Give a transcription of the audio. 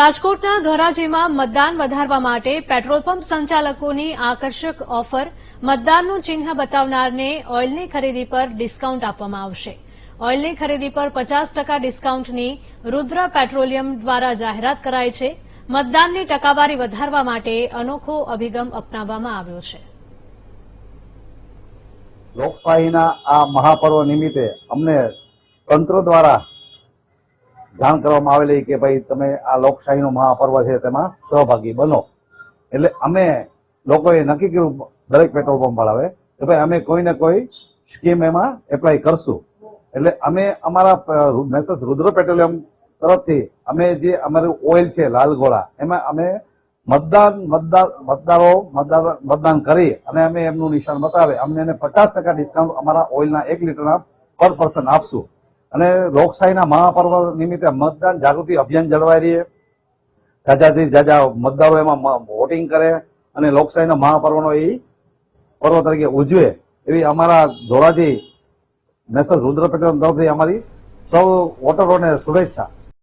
રાજકોટના ધોરાજીમાં મતદાન વધારવા માટે પેટ્રોલ પંપ સંચાલકોની આકર્ષક ઓફર. મતદાનનું ચિહ્ન બતાવનારને ઓઇલની ખરીદી પર ડિસ્કાઉન્ટ આપવામાં આવશે. ઓઇલની ખરીદી પર પચાસ ટકા ડિસ્કાઉન્ટની રુદ્ર પેટ્રોલિયમ દ્વારા જાહેરાત કરાઈ છે. મતદાનની ટકાવારી વધારવા માટે અનોખો અભિગમ અપનાવવામાં આવ્યો છે. લોકશાહીના આ મહાપર્વ નિમિત્તે અમને તંત્ર દ્વારા જાણ કરવામાં આવેલી કે ભાઈ તમે આ લોકશાહીનો મહાપર્વ છે તેમાં સહભાગી બનો. એટલે અમે લોકોએ નક્કી કર્યું દરેક પેટ્રોલ પંપ વાળાવે કે ભાઈ અમે કોઈ ને કોઈ સ્કીમ એમાં એપ્લાય કરશું. એટલે અમે અમારા મેસેજ રુદ્ર પેટ્રોલિયમ તરફથી અમે જે અમારું ઓઇલ છે લાલ ગોળા, એમાં અમે મતદાન, મતદાર, મતદારો, મતદાર, મતદાન કરી અને અમે એમનું નિશાન બતાવે. અમને એને પચાસ ટકા ડિસ્કાઉન્ટ અમારા ઓઇલના એક લીટરના પર પર્સન આપશું. અને લોકશાહીના મહાપર્વ નિમિત્તે મતદાન જાગૃતિ અભિયાન જળવાઈ રહીએ જાજાથી જાજા મતદારો એમાં વોટિંગ કરે અને લોકશાહીના મહાપર્વનો એ પર્વ તરીકે ઉજવે એવી અમારા ધોરાજી મેસેજ રુદ્ર પટેલ તરફથી અમારી સૌ વોટરોને શુભેચ્છા.